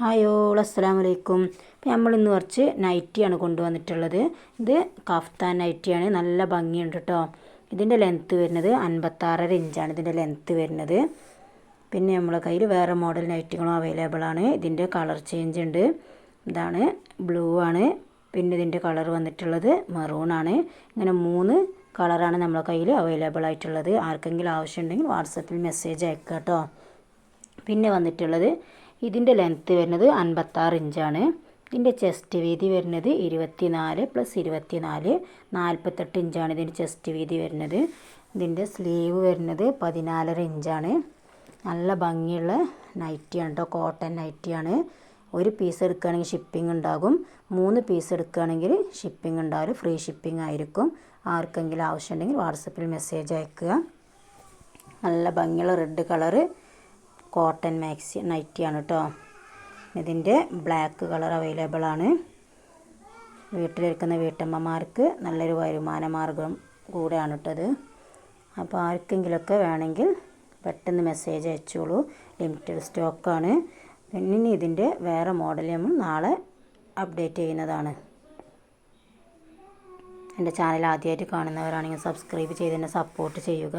Hi all അസ്സാം വലൈക്കും അപ്പോൾ നമ്മൾ ഇന്ന് കുറച്ച് നൈറ്റിയാണ് കൊണ്ടുവന്നിട്ടുള്ളത്. ഇത് കഫ്താൻ നൈറ്റിയാണ് നല്ല ഭംഗിയുണ്ട് കേട്ടോ. ഇതിന്റെ ലെങ്ത്ത് വരുന്നത് അൻപത്താറര ഇഞ്ചാണ് ഇതിന്റെ ലെങ്ത്ത് വരുന്നത്. പിന്നെ നമ്മളെ കയ്യിൽ വേറെ മോഡൽ നൈറ്റികളും അവൈലബിൾ ആണ്. ഇതിന്റെ കളർ ചേഞ്ച് ഉണ്ട്. ഇതാണ് ബ്ലൂ ആണ്. പിന്നെ ഇതിന്റെ കളർ വന്നിട്ടുള്ളത് മെറൂൺ ആണ്. ഇങ്ങനെ മൂന്ന് കളറാണ് നമ്മളെ കയ്യിൽ അവൈലബിൾ ആയിട്ടുള്ളത്. ആർക്കെങ്കിലും ആവശ്യമുണ്ടെങ്കിൽ വാട്സപ്പിൽ മെസ്സേജ് അയക്കുക കേട്ടോ. പിന്നെ വന്നിട്ടുള്ളത് ഇതിന്റെ ലെങ്ത്ത് വരുന്നത് അൻപത്താറ് ഇഞ്ചാണ്. ഇതിന്റെ ചെസ്റ്റ് വീതി വരുന്നത് ഇരുപത്തി നാല് പ്ലസ് ഇരുപത്തി നാല് നാൽപ്പത്തെട്ട് ഇഞ്ചാണ് ഇതിന്റെ ചെസ്റ്റ് വീതി വരുന്നത്. ഇതിന്റെ സ്ലീവ് വരുന്നത് പതിനാലര ഇഞ്ചാണ്. നല്ല ഭംഗിയുള്ള നൈറ്റിയാണ് കേട്ടോ കോട്ടൺ നൈറ്റിയാണ് ഒരു പീസ് എടുക്കുകയാണെങ്കിൽ ഷിപ്പിംഗ് ഉണ്ടാകും. മൂന്ന് പീസ് എടുക്കുകയാണെങ്കിൽ ഷിപ്പിംഗ് ഉണ്ടാവില്ല ഫ്രീ ഷിപ്പിംഗ് ആയിരിക്കും. ആർക്കെങ്കിലും ആവശ്യമുണ്ടെങ്കിൽ വാട്സപ്പിൽ മെസ്സേജ് അയക്കുക. നല്ല ഭംഗിയുള്ള റെഡ് കളറ് കോട്ടൺ മാക്സി നൈറ്റിയാണ് കേട്ടോ ഇതിന്റെ ബ്ലാക്ക് കളർ അവൈലബിൾ ആണ്. വീട്ടിലിരിക്കുന്ന വീട്ടമ്മമാർക്ക് നല്ലൊരു വരുമാന മാർഗം കൂടെയാണ് കേട്ടത് അപ്പോൾ ആർക്കെങ്കിലുമൊക്കെ വേണമെങ്കിൽ പെട്ടെന്ന് മെസ്സേജ് അയച്ചോളൂ. ലിമിറ്റഡ് സ്റ്റോക്കാണ് പിന്നെ ഇതിന്റെ വേറെ മോഡൽ നമ്മൾ നാളെ അപ്ഡേറ്റ് ചെയ്യുന്നതാണ്. എന്റെ ചാനൽ ആദ്യമായിട്ട് കാണുന്നവരാണെങ്കിൽ സബ്സ്ക്രൈബ് ചെയ്ത് എന്നെ സപ്പോർട്ട് ചെയ്യുക.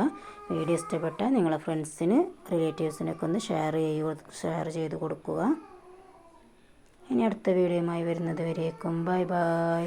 വീഡിയോ ഇഷ്ടപ്പെട്ട നിങ്ങളെ ഫ്രണ്ട്സിന് റിലേറ്റീവ്സിനൊക്കെ ഒന്ന് ഷെയർ ചെയ്യുക ഷെയർ ചെയ്ത് കൊടുക്കുക. ഇനി അടുത്ത വീഡിയോയുമായി വരുന്നത് വരേക്കും. Bye bye